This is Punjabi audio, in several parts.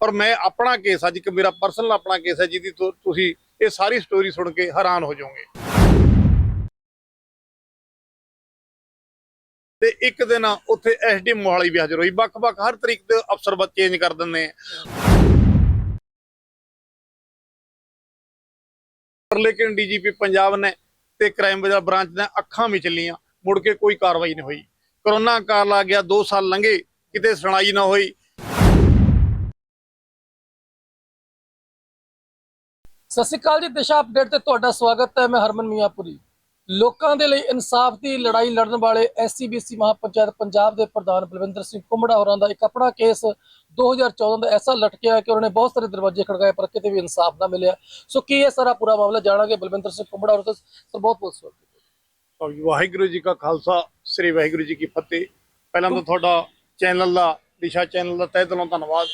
ਪਰ ਮੈਂ ਆਪਣਾ ਕੇਸ, ਅੱਜ ਇੱਕ ਮੇਰਾ ਪਰਸਨਲ ਆਪਣਾ ਕੇਸ ਹੈ ਜਿਹਦੀ ਤੁਸੀਂ ਇਹ ਸਾਰੀ ਸਟੋਰੀ ਸੁਣ ਕੇ ਹੈਰਾਨ ਹੋ ਜਾਓਗੇ। ਤੇ ਇੱਕ ਦਿਨ ਉੱਥੇ ਐਸਡੀ ਮੋਹਾਲੀ ਵੀ ਹਾਜ਼ਰ ਹੋਈ। ਵੱਖ-ਵੱਖ ਹਰ ਤਰੀਕ ਦੇ ਅਫਸਰ ਬਸ ਚੇਂਜ ਕਰ ਦਿੰਦੇ ਆ। ਲੇਕਿਨ ਡੀਜੀਪੀ ਪੰਜਾਬ ਨੇ ਤੇ ਕ੍ਰਾਈਮ ਬ੍ਰਾਂਚ ਨੇ ਅੱਖਾਂ ਵਿੱਚ ਲੀਆਂ ਮੁੜ ਕੇ ਕੋਈ ਕਾਰਵਾਈ ਨਹੀਂ ਹੋਈ। ਕਰੋਨਾ ਕਾਲ ਆ ਗਿਆ 2 ਸਾਲ ਲੰਘੇ। ਕਿਤੇ ਸੁਣਾਈ ਨਾ ਹੋਈ। ਸਤਿ ਸ਼੍ਰੀ ਅਕਾਲ ਜੀ, ਦਿਸ਼ਾ ਅਪਡੇਟ ਤੇ ਤੁਹਾਡਾ ਸਵਾਗਤ ਹੈ, ਮੈਂ ਹਰਮਨ ਮੀਆਂਪੁਰੀ। ਲੋਕਾਂ ਦੇ ਲਈ ਇਨਸਾਫ ਦੀ ਲੜਾਈ ਲੜਨ ਵਾਲੇ ਐਸਸੀਬੀਸੀ ਮਹਾਪੰਚਾਇਤ ਪੰਜਾਬ ਦੇ ਪ੍ਰਧਾਨ ਬਲਵਿੰਦਰ ਸਿੰਘ ਕੁੰਬੜਾ ਹੋਰਾਂ ਦਾ ਇੱਕ ਆਪਣਾ ਕੇਸ 2014 ਦਾ ਐਸਾ ਲਟਕਿਆ ਕਿ ਉਹਨਾਂ ਨੇ ਬਹੁਤ ਸਾਰੇ ਦਰਵਾਜ਼ੇ ਖੜਕਾਏ, ਪਰ ਕਿਤੇ ਵੀ ਇਨਸਾਫ ਨਾ ਮਿਲਿਆ। ਸੋ ਕੀ ਇਹ ਸਾਰਾ ਪੂਰਾ ਮਾਮਲਾ ਜਾਣਾਂਗੇ? ਬਲਵਿੰਦਰ ਸਿੰਘ ਕੁੰਬੜਾ ਹੋਰਾਂ ਤੋਂ ਸਰ, ਬਹੁਤ ਬਹੁਤ ਸਵਾਗਤ ਵਾਹਿਗੁਰੂ ਜੀ ਕਾ ਖਾਲਸਾ, ਸ੍ਰੀ ਵਾਹਿਗੁਰੂ ਜੀ ਕੀ ਫਤਿਹ। ਪਹਿਲਾਂ ਤਾਂ ਤੁਹਾਡਾ ਚੈਨਲ ਦਾ, ਦਿਸ਼ਾ ਚੈਨਲ ਦਾ ਤਹਿ ਦਿਲੋਂ ਧੰਨਵਾਦ।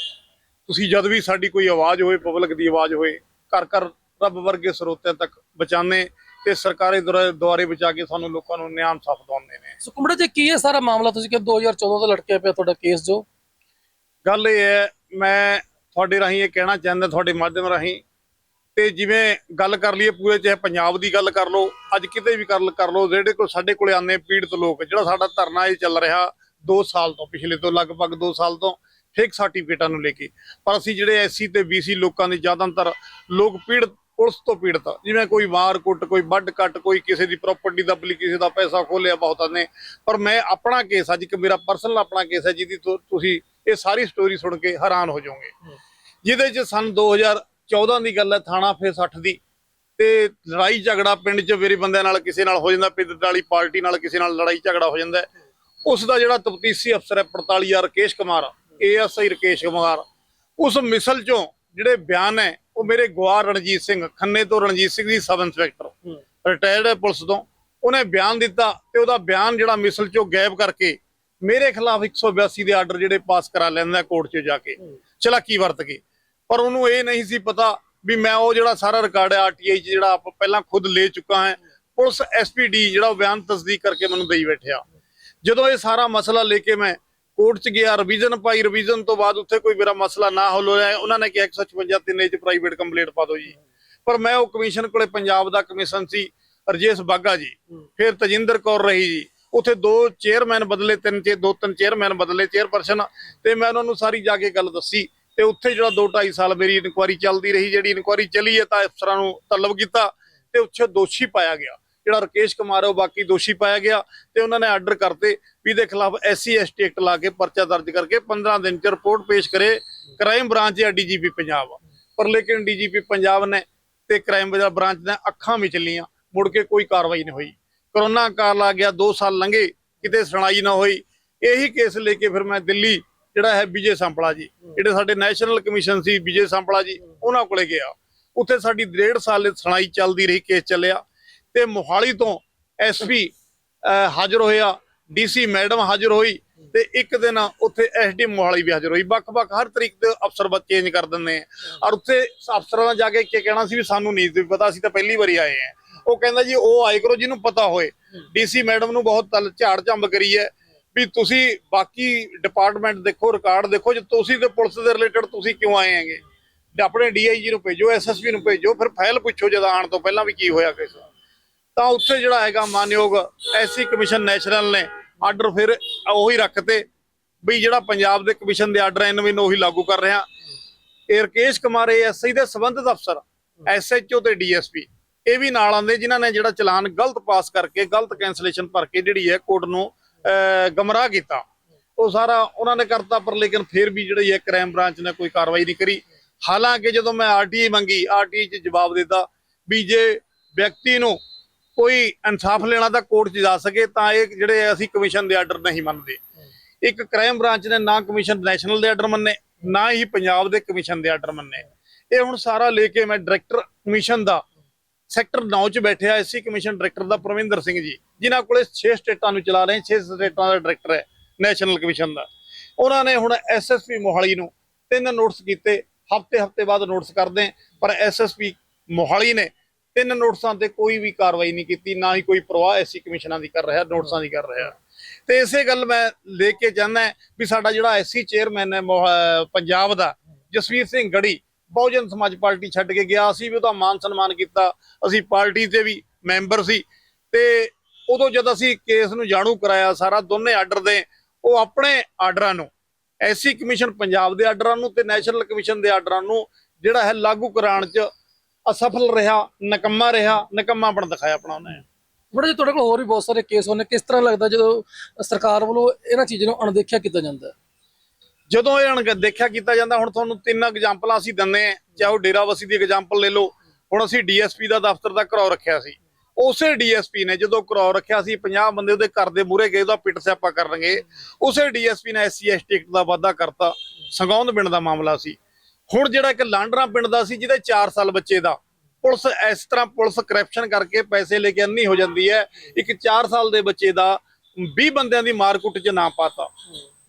ਤੁਸੀਂ ਜਦ ਵੀ ਸਾਡੀ ਕੋਈ ਆਵਾਜ਼ ਹੋਏ ਪਬਲਿਕ ਦੀ ਆਵਾਜ਼ ਹੋਏ ਘਰ ਘਰ ਰੱਬ ਵਰਗੇ ਸਰੋਤਿਆਂ ਤੱਕ ਬਚਾਉਂਦੇ ਤੇ ਸਰਕਾਰੀ ਦੁਆਰੇ ਬਚਾ ਕੇ ਸਾਨੂੰ ਲੋਕਾਂ ਨੂੰ ਨਿਆਂ ਇਨਸਾਫ ਦਿਵਾਉਂਦੇ ਨੇ। ਸੋ ਕੁੰਬੜਾ ਜੀ ਕੀ ਇਹ ਸਾਰਾ ਮਾਮਲਾ ਤੁਸੀਂ ਕਿ 2014 ਦਾ ਲਟਕਿਆ ਪਿਆ ਤੁਹਾਡਾ ਕੇਸ ਜੋ? ਗੱਲ ਇਹ ਹੈ ਮੈਂ ਤੁਹਾਡੇ ਰਾਹੀਂ ਇਹ ਕਹਿਣਾ ਚਾਹੁੰਦਾ ਤੁਹਾਡੇ ਮਾਧਿਅਮ ਰਾਹੀਂ ਤੇ ਜਿਵੇਂ ਗੱਲ ਕਰ ਲਈਏ ਪੂਰੇ ਚਾਹੇ ਪੰਜਾਬ ਦੀ ਗੱਲ ਕਰ ਲਓ ਅੱਜ ਕਿਤੇ ਵੀ ਕਰ ਕਰ ਲਓ ਜਿਹੜੇ ਕੋਲ ਸਾਡੇ ਕੋਲੇ ਆਨੇ ਪੀੜਤ ਲੋਕ ਜਿਹੜਾ ਸਾਡਾ ਧਰਨਾ ਇਹ ਚੱਲ ਰਿਹਾ 2 ਸਾਲ ਤੋਂ ਪਿਛਲੇ ਤੋਂ ਲਗਭਗ 2 ਸਾਲ ਤੋਂ ਫੇਕ ਸਰਟੀਫਿਕੇਟਾਂ ਨੂੰ ਲੈ ਕੇ। ਪਰ ਅਸੀਂ ਜਿਹੜੇ ਐਸਸੀ ਤੇ ਬੀਸੀ ਲੋਕਾਂ ਦੇ ਜ਼ਿਆਦਾਤਰ ਲੋਕ ਪੀੜਤ ਪੁਲਿਸ ਤੋਂ ਪੀੜਤ। ਜਿਵੇਂ ਕੋਈ ਮਾਰ ਕੁੱਟ ਕੋਈ ਵੱਢ ਕੱਟ ਕੋਈ ਕਿਸੇ ਦੀ ਪ੍ਰਾਪਰਟੀ ਦੱਬ ਲਈ ਕਿਸੇ ਦਾ ਪੈਸਾ ਖੋਲਿਆ ਬਹੁਤਾਂ ਨੇ। ਪਰ ਮੈਂ ਆਪਣਾ ਕੇਸ ਅੱਜ ਇੱਕ ਮੇਰਾ ਪਰਸਨਲ ਆਪਣਾ ਕੇਸ ਹੈ ਜਿਹਦੀ ਤੁਸੀਂ ਇਹ ਸਾਰੀ ਸਟੋਰੀ ਸੁਣ ਕੇ ਹੈਰਾਨ ਹੋ ਜਾਓਗੇ। ਜਿਹਦੇ 'ਚ ਸਨ 2014 ਦੀ ਗੱਲ ਹੈ ਥਾਣਾ ਫੇ 60 ਦੀ। ਤੇ ਲੜਾਈ ਝਗੜਾ ਪਿੰਡ 'ਚ ਮੇਰੇ ਬੰਦਿਆਂ ਨਾਲ ਕਿਸੇ ਨਾਲ ਹੋ ਜਾਂਦਾ ਪਿੰਡ ਵਾਲੀ ਪਾਰਟੀ ਨਾਲ ਕਿਸੇ ਨਾਲ ਲੜਾਈ ਝਗੜਾ ਹੋ ਜਾਂਦਾ। ਉਸ ਦਾ ਜਿਹੜਾ ਤਫਤੀਸ਼ੀ ਅਫਸਰ ਹੈ 45 ਰਕੇਸ਼ ਕੁਮਾਰ ਏਐਸਆਈ ਰਕੇਸ਼ ਕੁਮਾਰ ਉਸ ਮਿਸਲ 'ਚੋਂ ਜਿਹੜੇ ਬਿਆਨ ਹੈ ਉਹ ਮੇਰੇ ਗਵਾਰ ਰਣਜੀਤ ਸਿੰਘ ਖੰਨੇ ਤੋਂ ਰਣਜੀਤ ਸਿੰਘ ਦੀ ਸਬ ਇੰਸਪੈਕਟਰ। ਰਿਟਾਇਰਡ ਹੈ ਪੁਲਿਸ ਤੋਂ। ਉਹਨੇ ਬਿਆਨ ਦਿੱਤਾ ਤੇ ਉਹਦਾ ਬਿਆਨ ਜਿਹੜਾ ਮਿਸਲ 'ਚੋਂ ਗਾਇਬ ਕਰਕੇ ਮੇਰੇ ਖਿਲਾਫ 182 ਦੇ ਆਰਡਰ ਜਿਹੜੇ ਪਾਸ ਕਰਾ ਲੈਂਦਾ ਕੋਰਟ 'ਚ ਜਾ ਕੇ। ਚਲਾਕੀ ਵਰਤ ਕੇ। ਪਰ ਉਹਨੂੰ ਇਹ ਨਹੀਂ ਸੀ ਪਤਾ ਵੀ ਮੈਂ ਉਹ ਜਿਹੜਾ ਸਾਰਾ ਰਿਕਾਰਡ ਹੈ ਆਰਟੀਆਈ 'ਚ ਜਿਹੜਾ ਆਪ ਪਹਿਲਾਂ ਖੁਦ ਲੈ ਚੁੱਕਾ ਹਾਂ ਪੁਲਿਸ ਐਸਪੀਡੀ ਜਿਹੜਾ ਉਹ ਬਿਆਨ ਤਸਦੀਕ ਕਰਕੇ ਮੈਨੂੰ ਦੇਈ ਬੈਠਿਆ। ਜਦੋਂ ਇਹ ਸਾਰਾ ਮਸਲਾ ਲੈ ਕੇ ਮੈਂ ਕੋਰਟ 'ਚ ਗਿਆ ਰਿਵੀਜ਼ਨ ਪਾਈ ਰਿਵੀਜ਼ਨ ਤੋਂ ਬਾਅਦ ਉੱਥੇ ਕੋਈ ਮੇਰਾ ਮਸਲਾ ਨਾ ਹੱਲ ਹੋਇਆ। ਉਹਨਾਂ ਨੇ ਕਿਹਾ 156 ਤਿੰਨੇ 'ਚ ਪ੍ਰਾਈਵੇਟ ਕੰਪਲੀਟ ਪਾ ਦਿਓ ਜੀ। ਪਰ ਮੈਂ ਉਹ ਕਮਿਸ਼ਨ ਕੋਲੇ ਪੰਜਾਬ ਦਾ ਕਮਿਸ਼ਨ ਸੀ, ਰਜੇਸ਼ ਬਾਗਾ ਜੀ। ਫਿਰ ਤਜਿੰਦਰ ਕੌਰ ਰਹੀ ਜੀ। ਉੱਥੇ ਦੋ ਚੇਅਰਮੈਨ ਬਦਲੇ, ਤਿੰਨ ਚੇ ਦੋ ਤਿੰਨ ਚੇਅਰਮੈਨ ਬਦਲੇ ਚੇਅਰਪਰਸਨ ਤੇ ਮੈਂ ਉਹਨਾਂ ਨੂੰ ਸਾਰੀ ਜਾ ਕੇ ਗੱਲ ਦੱਸੀ। ਤੇ ਉੱਥੇ ਜਿਹੜਾ 2 2.5 ਸਾਲ ਮੇਰੀ ਇਨਕੁਆਰੀ ਚੱਲਦੀ ਰਹੀ, ਜਿਹੜੀ ਇਨਕੁਆਰੀ ਚੱਲੀ ਹੈ ਤਾਂ ਅਫਸਰਾਂ ਨੂੰ ਤਲਬ ਕੀਤਾ। ਤੇ ਉੱਥੇ ਦੋਸ਼ੀ ਪਾਇਆ ਗਿਆ। ਜਿਹੜਾ ਰਕੇਸ਼ ਕੁਮਾਰ ਉਹ ਬਾਕੀ ਦੋਸ਼ੀ ਪਾਇਆ ਗਿਆ ਤੇ ਉਹਨਾਂ ਨੇ ਆਰਡਰ ਕਰਤੇ ਵੀ ਇਹਦੇ ਖਿਲਾਫ ਐਸਸੀ ਐਸਟੀ ਐਕਟ ਲਾ ਕੇ ਪਰਚਾ ਦਰਜ ਕਰਕੇ 15 ਦਿਨ ਚ ਰਿਪੋਰਟ ਪੇਸ਼ ਕਰੇ ਕ੍ਰਾਈਮ ਬ੍ਰਾਂਚ ਜਾਂ ਡੀਜੀਪੀ ਪੰਜਾਬ। ਪਰ ਲੇਕਿਨ ਡੀਜੀਪੀ ਪੰਜਾਬ ਨੇ ਤੇ ਕ੍ਰਾਈਮ ਬ੍ਰਾਂਚ ਨੇ ਅੱਖਾਂ ਵਿੱਚ ਲੀਆਂ ਮੁੜ ਕੇ ਕੋਈ ਕਾਰਵਾਈ ਨਹੀਂ ਹੋਈ। ਕਰੋਨਾ ਕਾਲ ਆ ਗਿਆ 2 ਸਾਲ ਲੰਘੇ, ਕਿਤੇ ਸੁਣਾਈ ਨਾ ਹੋਈ। ਇਹੀ ਕੇਸ ਲੈ ਕੇ ਫਿਰ ਮੈਂ ਦਿੱਲੀ ਜਿਹੜਾ ਹੈ ਵਿਜੇ ਸੰਪਲਾ ਜੀ, ਜਿਹੜੇ ਸਾਡੇ ਨੈਸ਼ਨਲ ਕਮਿਸ਼ਨ ਸੀ ਵਿਜੇ ਸੰਪਲਾ ਜੀ, ਉਹਨਾਂ ਕੋਲੇ ਗਿਆ। ਉੱਥੇ ਸਾਡੀ ਡੇਢ ਸਾਲ ਸੁਣਾਈ ਚੱਲਦੀ ਰਹੀ ਕੇਸ ਚੱਲਿਆ। ਤੇ ਮੋਹਾਲੀ ਤੋਂ ਐਸਪੀ ਹਾਜ਼ਰ ਹੋਇਆ ਡੀਸੀ ਮੈਡਮ ਹਾਜ਼ਰ ਹੋਈ ਤੇ ਇੱਕ ਦਿਨ ਉੱਥੇ ਐਸਡੀ ਮੋਹਾਲੀ ਵੀ ਹਾਜ਼ਰ ਹੋਈ। ਵੱਖ-ਵੱਖ ਹਰ ਤਰੀਕ ਦੇ ਅਫਸਰ ਬਸ ਚੇਂਜ ਕਰ ਦਿੰਦੇ ਆ। ਔਰ ਉੱਥੇ ਅਫਸਰਾਂ ਨਾਲ ਜਾ ਕੇ ਕੀ ਕਹਿਣਾ ਸੀ ਵੀ ਸਾਨੂੰ ਨਹੀਂ ਸੀ ਪਤਾ, ਅਸੀਂ ਤਾਂ ਪਹਿਲੀ ਵਾਰੀ ਆਏ ਆ। ਉਹ ਕਹਿੰਦਾ ਜੀ, ਉਹ ਆਏ ਕਰੋ, ਜਿਹਨੂੰ ਪਤਾ ਹੋਏ। ਡੀਸੀ ਮੈਡਮ ਨੂੰ ਬਹੁਤ ਝਾੜ ਝੰਬ ਕਰੀ ਹੈ ਵੀ ਤੁਸੀਂ ਬਾਕੀ ਡਿਪਾਰਟਮੈਂਟ ਦੇਖੋ, ਰਿਕਾਰਡ ਦੇਖੋ, ਜੇ ਤੁਸੀਂ ਤੇ ਪੁਲਿਸ ਦੇ ਰਿਲੇਟਡ ਤੁਸੀਂ ਕਿਉਂ ਆਏ ਹੈਗੇ? ਤੇ ਆਪਣੇ ਡੀਆਈਜੀ ਨੂੰ ਭੇਜੋ ਐਸਐਸਪੀ ਨੂੰ ਭੇਜੋ, ਫਿਰ ਫਾਈਲ ਪੁੱਛੋ ਜਦ ਆਉਣ ਤੋਂ ਪਹਿਲਾਂ ਵੀ ਕੀ ਹੋਇਆ ਕਿਸੇ ਤਾਂ ਉੱਥੇ ਜਿਹੜਾ ਹੈਗਾ ਮਾਨਯੋਗ ਐਸਸੀ ਕਮਿਸ਼ਨ ਨੈਸ਼ਨਲ ਨੇ ਆਰਡਰ ਫਿਰ ਉਹੀ ਰੱਖਤੇ ਵੀ ਜਿਹੜਾ ਪੰਜਾਬ ਦੇ ਕਮਿਸ਼ਨ ਦੇ ਆਰਡਰ ਐਨ ਵੀ ਉਹੀ ਲਾਗੂ ਕਰ ਰਿਹਾ। ਇਹ ਰਕੇਸ਼ ਕੁਮਾਰ ਐਸਆਈ ਦੇ ਸੰਬੰਧਿਤ ਅਫਸਰ, ਐਸਐਚਓ ਤੇ ਡੀਐਸਪੀ, ਇਹ ਵੀ ਨਾਲ ਆਉਂਦੇ ਜਿਨ੍ਹਾਂ ਨੇ ਜਿਹੜਾ ਚਲਾਨ ਗਲਤ ਪਾਸ ਕਰਕੇ, ਗਲਤ ਕੈਂਸਲੇਸ਼ਨ ਭਰ ਕੇ ਜਿਹੜੀ ਹੈ ਕੋਰਟ ਨੂੰ ਗਮਰਾਹ ਕੀਤਾ। ਉਹ ਸਾਰਾ ਉਹਨਾਂ ਨੇ ਕਰਤਾ ਪਰ ਲੇਕਿਨ ਫਿਰ ਵੀ ਜਿਹੜੀ ਹੈ ਕ੍ਰਾਈਮ ਬ੍ਰਾਂਚ ਨੇ ਕੋਈ ਕਾਰਵਾਈ ਨਹੀਂ ਕਰੀ। ਹਾਲਾਂਕਿ ਜਦੋਂ ਮੈਂ ਆਰਟੀਆਈ ਮੰਗੀ ਆਰਟੀਆਈ 'ਚ ਜਵਾਬ ਦਿੱਤਾ ਵੀ ਜੇ ਵਿਅਕਤੀ ਨੂੰ ਕੋਈ ਇਨਸਾਫ ਲੈਣਾ ਤਾਂ ਕੋਰਟ 'ਚ ਜਾ ਸਕੇ, ਤਾਂ ਇਹ ਜਿਹੜੇ ਅਸੀਂ ਕਮਿਸ਼ਨ ਦੇ ਆਰਡਰ ਨਹੀਂ ਮੰਨਦੇ। ਇੱਕ ਕ੍ਰਾਈਮ ਬ੍ਰਾਂਚ ਨੇ ਨਾ ਕਮਿਸ਼ਨ ਨੈਸ਼ਨਲ ਦੇ ਆਰਡਰ ਮੰਨੇ, ਨਾ ਹੀ ਪੰਜਾਬ ਦੇ ਕਮਿਸ਼ਨ ਦੇ ਆਰਡਰ ਮੰਨੇ। ਇਹ ਹੁਣ ਸਾਰਾ ਲੈ ਕੇ ਮੈਂ ਡਾਇਰੈਕਟਰ ਕਮਿਸ਼ਨ ਦਾ ਸੈਕਟਰ 9 ਚ ਬੈਠਿਆ ਐਸਸੀ ਕਮਿਸ਼ਨ ਡਾਇਰੈਕਟਰ ਦਾ ਪ੍ਰਵਿੰਦਰ ਸਿੰਘ ਜੀ, ਜਿਨ੍ਹਾਂ ਕੋਲੇ 6 ਸਟੇਟਾਂ ਨੂੰ ਚਲਾ ਰਹੇ 6 ਸਟੇਟਾਂ ਦਾ ਡਾਇਰੈਕਟਰ ਹੈ, ਨੈਸ਼ਨਲ ਕਮਿਸ਼ਨ ਦਾ। ਉਹਨਾਂ ਨੇ ਹੁਣ ਐਸਐਸਪੀ ਮੋਹਾਲੀ ਨੂੰ ਤਿੰਨ ਨੋਟਿਸ ਕੀਤੇ ਹਫ਼ਤੇ ਹਫ਼ਤੇ ਬਾਅਦ ਨੋਟਿਸ ਕਰਦੇ, ਪਰ ਐਸਐਸਪੀ ਮੋਹਾਲੀ ਨੇ ਤਿੰਨ ਨੋਟਿਸਾਂ ਤੇ ਕੋਈ ਵੀ ਕਾਰਵਾਈ ਨਹੀਂ ਕੀਤੀ, ਨਾ ਹੀ ਕੋਈ ਪ੍ਰਵਾਹ ਐਸੀ ਕਮਿਸ਼ਨਾਂ ਦੀ ਕਰ ਰਿਹਾ, ਨੋਟਿਸਾਂ ਦੀ ਕਰ ਰਿਹਾ। ਤੇ ਇਸੇ ਗੱਲ ਮੈਂ ਲੈ ਕੇ ਚਾਹੁੰਦਾ ਵੀ ਸਾਡਾ ਜਿਹੜਾ ਐਸੀ ਚੇਅਰਮੈਨ ਹੈ ਪੰਜਾਬ ਦਾ, ਜਸਵੀਰ ਸਿੰਘ ਗੜੀ, ਬਹੁਜਨ ਸਮਾਜ ਪਾਰਟੀ ਛੱਡ ਕੇ ਗਿਆ। ਅਸੀਂ ਵੀ ਉਹਦਾ ਮਾਨ ਸਨਮਾਨ ਕੀਤਾ। ਅਸੀਂ ਪਾਰਟੀ ਦੇ ਵੀ ਮੈਂਬਰ ਸੀ। ਤੇ ਉਦੋਂ ਜਦ ਅਸੀਂ ਕੇਸ ਨੂੰ ਜਾਣੂ ਕਰਾਇਆ, ਸਾਰਾ ਦੋਨੇ ਆਰਡਰ ਦੇ, ਉਹ ਆਪਣੇ ਆਰਡਰਾਂ ਨੂੰ ਐਸੀ ਕਮਿਸ਼ਨ ਪੰਜਾਬ ਦੇ ਆਰਡਰਾਂ ਨੂੰ ਤੇ ਨੈਸ਼ਨਲ ਕਮਿਸ਼ਨ ਦੇ ਆਰਡਰਾਂ ਨੂੰ, ਜਿਹੜਾ ਹੈ ਲਾਗੂ ਕਰਾਉਣ 'ਚ ਅਸਫਲ ਰਿਹਾ ਨਕੰਮਾ ਰਿਹਾ ਨਕੰਮਾਪਣ ਦਿਖਾਇਆ ਆਪਣਾ ਉਹਨੇ। ਬੜੇ ਜੀ ਤੁਹਾਡੇ ਕੋਲ ਹੋਰ ਵੀ ਬਹੁਤ ਸਾਰੇ ਕੇਸ ਹੋਣੇ ਕਿਸ ਤਰ੍ਹਾਂ ਲੱਗਦਾ ਜਦੋਂ ਸਰਕਾਰ ਵੱਲੋਂ ਇਹਨਾਂ ਚੀਜ਼ਾਂ ਨੂੰ ਅਣਦੇਖਿਆ ਕੀਤਾ ਜਾਂਦਾ? ਜਦੋਂ ਇਹ ਅਣਗ ਦੇਖਿਆ ਕੀਤਾ ਜਾਂਦਾ ਹੁਣ ਤੁਹਾਨੂੰ ਤਿੰਨ ਐਗਜ਼ਾਮਪਲਾਂ ਅਸੀਂ ਦਿੰਨੇ ਆ ਚਾਹੇ ਡੇਰਾਵਸੀ ਦੀ ਐਗਜ਼ਾਮਪਲ ਲੈ ਲਓ ਹੁਣ ਅਸੀਂ ਡੀਐਸਪੀ ਦਾ ਦਫ਼ਤਰ ਦਾ ਘਰੋ ਰੱਖਿਆ ਸੀ। ਉਸੇ ਡੀਐਸਪੀ ਨੇ ਜਦੋਂ ਘਰੋ ਰੱਖਿਆ ਸੀ 50 ਬੰਦੇ ਉਹਦੇ ਘਰ ਦੇ ਮੂਹਰੇ ਗਏ ਉਹਦਾ ਪਿੱਟ ਸਿਆਪਾ ਕਰਨਗੇ। ਉਸੇ ਡੀਐਸਪੀ ਨੇ ਐਸਸੀ ਐਸਟੀ ਐਕਟ ਦਾ ਵਾਅਦਾ ਕਰਤਾ ਸੰਗੌਂਦ ਪਿੰਡ ਦਾ ਮਾਮਲਾ ਸੀ। ਹੁਣ ਜਿਹੜਾ ਇੱਕ ਲਾਂਡਰਾ ਪਿੰਡ ਦਾ ਸੀ, ਜਿਹਦੇ 4 ਸਾਲ ਬੱਚੇ ਦਾ, ਪੁਲਿਸ ਇਸ ਤਰ੍ਹਾਂ ਪੁਲਿਸ ਕਰਪਸ਼ਨ ਕਰਕੇ ਪੈਸੇ ਲੈ ਕੇ ਅੰਨੀ ਹੋ ਜਾਂਦੀ ਹੈ। ਇੱਕ 4 ਸਾਲ ਦੇ ਬੱਚੇ ਦਾ 20 ਬੰਦਿਆਂ ਦੀ ਮਾਰਕੁੱਟ 'ਚ ਨਾ ਪਾਤਾ।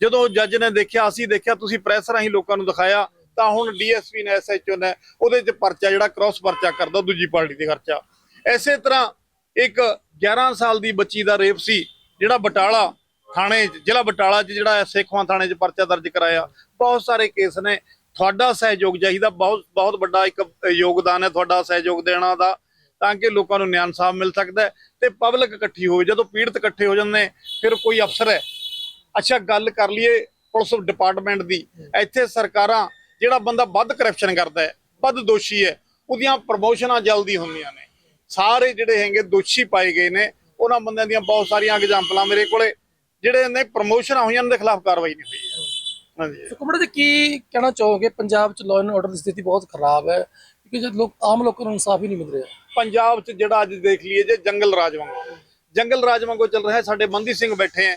ਜਦੋਂ ਜੱਜ ਨੇ ਦੇਖਿਆ, ਅਸੀਂ ਦੇਖਿਆ, ਤੁਸੀਂ ਪ੍ਰੈਸ ਰਾਹੀਂ ਲੋਕਾਂ ਨੂੰ ਦਿਖਾਇਆ, ਤਾਂ ਹੁਣ ਡੀਐਸਪੀ ਨੇ ਐਸਐਚਓ ਨੇ, ਉਹਦੇ 'ਚ ਪਰਚਾ ਜਿਹੜਾ ਕ੍ਰਾਸ ਪਰਚਾ ਕਰਦਾ ਦੂਜੀ ਪਾਰਟੀ ਦੇ ਖਰਚਾ। ਐਸੇ ਤਰ੍ਹਾਂ ਇੱਕ 11 ਸਾਲ ਦੀ ਬੱਚੀ ਦਾ ਰੇਪ ਸੀ, ਜਿਹੜਾ ਬਟਾਲਾ ਥਾਣੇ ਜ਼ਿਲ੍ਹਾ ਬਟਾਲਾ 'ਚ ਜਿਹੜਾ ਸੇਖਵਾਂ ਥਾਣੇ 'ਚ ਪਰਚਾ ਦਰਜ ਕਰਾਇਆ। ਬਹੁਤ ਸਾਰੇ ਕੇਸ ਨੇ ਤੁਹਾਡਾ ਸਹਿਯੋਗ ਚਾਹੀਦਾ, ਬਹੁਤ ਬਹੁਤ ਵੱਡਾ ਇੱਕ ਯੋਗਦਾਨ ਹੈ ਤੁਹਾਡਾ ਸਹਿਯੋਗ ਦੇਣਾ ਦਾ, ਤਾਂ ਕਿ ਲੋਕਾਂ ਨੂੰ ਨਿਆਂ ਇਨਸਾਫ ਮਿਲ ਸਕਦਾ ਹੈ ਤੇ ਪਬਲਿਕ ਇਕੱਠੀ ਹੋਵੇ। ਜਦੋਂ ਪੀੜਤ ਇਕੱਠੇ ਹੋ ਜਾਂਦੇ ਫਿਰ ਕੋਈ ਅਫਸਰ ਹੈ। ਅੱਛਾ, ਗੱਲ ਕਰ ਲਈਏ ਪੁਲਿਸ ਡਿਪਾਰਟਮੈਂਟ ਦੀ। ਇੱਥੇ ਸਰਕਾਰਾਂ, ਜਿਹੜਾ ਬੰਦਾ ਵੱਧ ਕਰਪਸ਼ਨ ਕਰਦਾ ਹੈ, ਵੱਧ ਦੋਸ਼ੀ ਹੈ, ਉਹਦੀਆਂ ਪ੍ਰਮੋਸ਼ਨਾਂ ਜਲਦੀ ਹੁੰਦੀਆਂ ਨੇ। ਸਾਰੇ ਜਿਹੜੇ ਹੈਗੇ ਦੋਸ਼ੀ ਪਾਏ ਗਏ ਨੇ, ਉਹਨਾਂ ਬੰਦਿਆਂ ਦੀਆਂ ਬਹੁਤ ਸਾਰੀਆਂ ਐਗਜ਼ਾਮਪਲਾਂ ਮੇਰੇ ਕੋਲੇ। ਜਿਹੜੇ ਨੇ ਪ੍ਰਮੋਸ਼ਨਾਂ ਹੋਈਆਂ, ਉਹਨਾਂ ਦੇ ਖਿਲਾਫ ਕਾਰਵਾਈ ਨਹੀਂ ਹੋਈ। ਹੈ ਹਾਂਜੀ। ਸੋ ਕੁਮੜੇ ਜੀ ਕੀ ਕਹਿਣਾ ਚਾਹੋਗੇ? ਪੰਜਾਬ 'ਚ ਲਾਅ ਐਂਡ ਆਰਡਰ ਦੀ ਸਥਿਤੀ ਬਹੁਤ ਖਰਾਬ ਹੈ ਕਿਉਂਕਿ ਜਦ ਲੋਕ ਆਮ ਲੋਕਾਂ ਨੂੰ ਇਨਸਾਫ ਹੀ ਨਹੀਂ ਮਿਲ ਰਿਹਾ। ਪੰਜਾਬ 'ਚ ਜਿਹੜਾ ਅੱਜ ਦੇਖ ਲਈਏ ਜੇ ਜੰਗਲ ਰਾਜ ਵਾਂਗੂ। ਜੰਗਲ ਰਾਜ ਵਾਂਗੂ ਚੱਲ ਰਿਹਾ। ਸਾਡੇ ਬੰਦੀ ਸਿੰਘ ਬੈਠੇ ਆ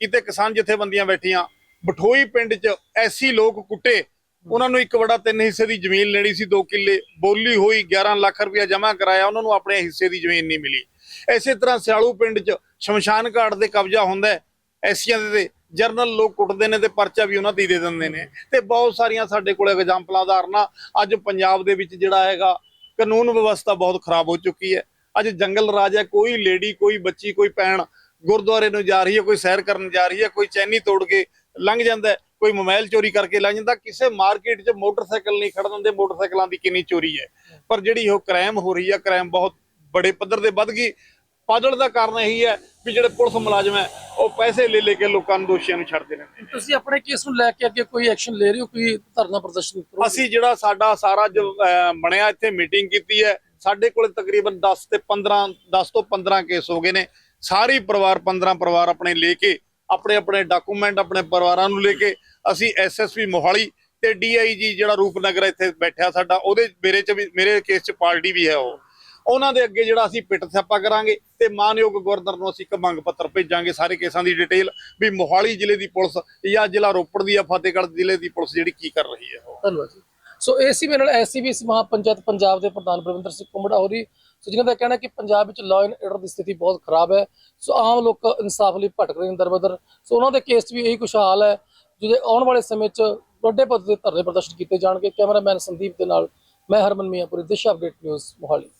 ਕਿਤੇ ਕਿਸਾਨ ਜਥੇਬੰਦੀਆਂ ਬੈਠੀਆਂ ਬਠੋਈ ਪਿੰਡ 'ਚ ਐਸੀ ਲੋਕ ਕੁੱਟੇ ਉਹਨਾਂ ਨੂੰ ਇੱਕ ਵੜਾ ਤਿੰਨ ਹਿੱਸੇ ਦੀ ਜ਼ਮੀਨ ਲੈਣੀ ਸੀ 2 ਕਿੱਲੇ ਬੋਲੀ ਹੋਈ 11 ਲੱਖ ਰੁਪਇਆ ਜਮ੍ਹਾਂ ਕਰਾਇਆ ਉਹਨਾਂ ਨੂੰ ਆਪਣੇ ਹਿੱਸੇ ਦੀ ਜ਼ਮੀਨ ਨਹੀਂ ਮਿਲੀ। ਐਸੇ ਤਰ੍ਹਾਂ ਸਿਆਲੂ ਪਿੰਡ 'ਚ ਸ਼ਮਸ਼ਾਨ ਘਾਟ ਦੇ ਕਬਜ਼ਾ ਹੁੰਦਾ ਐਸੀਆਂ ਦੇ ਜਰਨਲ ਲੋਕ ਕੁੱਟਦੇ ਨੇ ਤੇ ਪਰਚਾ ਵੀ ਉਹਨਾਂ ਦੀ ਦੇ ਦਿੰਦੇ ਨੇ। ਤੇ ਬਹੁਤ ਸਾਰੀਆਂ ਸਾਡੇ ਕੋਲ ਐਗਜ਼ਾਮਪਲਾਂ ਉਦਾਹਰਨਾਂ, ਅੱਜ ਪੰਜਾਬ ਦੇ ਵਿੱਚ ਜਿਹੜਾ ਹੈਗਾ, ਕਾਨੂੰਨ ਵਿਵਸਥਾ ਬਹੁਤ ਖਰਾਬ ਹੋ ਚੁੱਕੀ ਹੈ। ਅੱਜ ਜੰਗਲ ਰਾਜ ਹੈ, ਕੋਈ ਲੇਡੀ, ਕੋਈ ਬੱਚੀ, ਕੋਈ ਭੈਣ ਗੁਰਦੁਆਰੇ ਨੂੰ ਜਾ ਰਹੀ ਹੈ, ਕੋਈ ਸੈਰ ਕਰਨ ਜਾ ਰਹੀ ਹੈ, ਕੋਈ ਚੈਨੀ ਤੋੜ ਕੇ ਲੰਘ ਜਾਂਦਾ ਕੋਈ ਮੋਬਾਈਲ ਚੋਰੀ ਕਰਕੇ ਲੰਘ ਜਾਂਦਾ ਕਿਸੇ ਮਾਰਕੀਟ 'ਚ ਮੋਟਰਸਾਈਕਲ ਨਹੀਂ ਖੜਨ ਦਿੰਦੇ, ਮੋਟਰਸਾਈਕਲਾਂ ਦੀ ਕਿੰਨੀ ਚੋਰੀ ਹੈ। ਪਰ ਜਿਹੜੀ ਉਹ ਕ੍ਰਾਈਮ ਹੋ ਰਹੀ ਹੈ ਕ੍ਰਾਈਮ ਬਹੁਤ ਬੜੇ ਪੱਧਰ ਤੇ ਵੱਧ ਗਈ। ਪਾਦਲ ਦਾ ਕਾਰਨ ਇਹੀ ਹੈ ਵੀ ਜਿਹੜੇ ਪੁਲਿਸ ਮੁਲਾਜ਼ਮ ਹੈ ਉਹ ਪੈਸੇ ਲੈ ਲੈ ਕੇ ਲੋਕਾਂ ਨੂੰ ਦੋਸ਼ੀਆਂ ਨੂੰ ਛੱਡਦੇ ਰਹਿੰਦੇ ਨੇ। ਤੁਸੀਂ ਆਪਣੇ ਕੇਸ ਨੂੰ ਲੈ ਕੇ ਅੱਗੇ ਕੋਈ ਐਕਸ਼ਨ ਲੈ ਰਹੇ ਹੋ ਕੋਈ ਧਰਨਾ ਪ੍ਰਦਰਸ਼ਨ ਕਰੋ ਅਸੀਂ ਜਿਹੜਾ ਸਾਡਾ ਸਾਰਾ ਜੋ ਬਣਿਆ ਇੱਥੇ ਮੀਟਿੰਗ ਕੀਤੀ ਹੈ ਸਾਡੇ ਕੋਲ ਤਕਰੀਬਨ 10 ਤੇ 15 10 ਤੋਂ 15 ਕੇਸ ਹੋ ਗਏ ਨੇ। ਸਾਰੀ ਪਰਿਵਾਰ 15 ਪਰਿਵਾਰ ਆਪਣੇ ਲੈ ਕੇ ਆਪਣੇ ਆਪਣੇ ਡਾਕੂਮੈਂਟ ਆਪਣੇ ਪਰਿਵਾਰਾਂ ਨੂੰ ਲੈ ਕੇ ਅਸੀਂ ਐਸਐਸਪੀ ਮੋਹਾਲੀ ਤੇ ਡੀਆਈਜੀ ਜਿਹੜਾ ਰੂਪਨਗਰ ਇੱਥੇ ਬੈਠਿਆ ਸਾਡਾ ਉਹਦੇ ਮੇਰੇ ਚ ਵੀ ਮੇਰੇ ਕੇਸ ਚ ਪਾਰਟੀ ਵੀ ਹੈ ਉਹ। ਉਹਨਾਂ ਦੇ ਅੱਗੇ ਜਿਹੜਾ ਅਸੀਂ ਪਿੱਟ ਸਿਆਪਾ ਕਰਾਂਗੇ ਤੇ ਮਾਨਯੋਗ ਗਵਰਨਰ ਨੂੰ ਅਸੀਂ ਇੱਕ ਮੰਗ ਪੱਤਰ ਭੇਜਾਂਗੇ ਸਾਰੇ ਕੇਸਾਂ ਦੀ ਡਿਟੇਲ ਵੀ ਮੋਹਾਲੀ ਜ਼ਿਲ੍ਹੇ ਦੀ ਪੁਲਿਸ ਜਾਂ ਜ਼ਿਲ੍ਹਾ ਰੋਪੜ ਦੀ ਜਾਂ ਫਤਿਹਗੜ੍ਹ ਜ਼ਿਲ੍ਹੇ ਦੀ ਪੁਲਿਸ ਜਿਹੜੀ ਕੀ ਕਰ ਰਹੀ ਹੈ ਉਹ। ਧੰਨਵਾਦ ਜੀ। ਸੋ ਏਸੀ ਮੇਰੇ ਨਾਲ ਐਸਸੀਬੀਸੀ ਮਹਾਪੰਚਾਇਤ ਪੰਜਾਬ ਦੇ ਪ੍ਰਧਾਨ ਬਲਵਿੰਦਰ ਸਿੰਘ ਕੁੰਬੜਾ ਹੋਰੀ। ਸੋ ਜਿਨ੍ਹਾਂ ਦਾ ਕਹਿਣਾ ਕਿ ਪੰਜਾਬ ਵਿੱਚ ਲਾਅ ਐਂਡ ਆਰਡਰ ਦੀ ਸਥਿਤੀ ਬਹੁਤ ਖਰਾਬ ਹੈ, ਸੋ ਆਮ ਲੋਕ ਇਨਸਾਫ ਲਈ ਭਟਕ ਰਹੇ ਨੇ ਦਰਬਦਰ। ਸੋ ਉਹਨਾਂ ਦੇ ਕੇਸ 'ਚ ਵੀ ਇਹੀ ਕੁਛ ਹਾਲ ਹੈ, ਜਿਹਦੇ ਆਉਣ ਵਾਲੇ ਸਮੇਂ 'ਚ ਵੱਡੇ ਪੱਧਰ ਤੇ ਧਰਨੇ ਪ੍ਰਦਰਸ਼ਨ ਕੀਤੇ ਜਾਣਗੇ। ਕੈਮਰਾਮੈਨ ਸੰਦੀਪ ਦੇ ਨਾਲ ਮੈਂ ਹਰਮਨ ਮੀਆਂਪੁਰੀ ਦਿਸ਼ਾ ਅਪਡੇਟ ਨਿਊਜ਼ ਮੋਹਾਲੀ।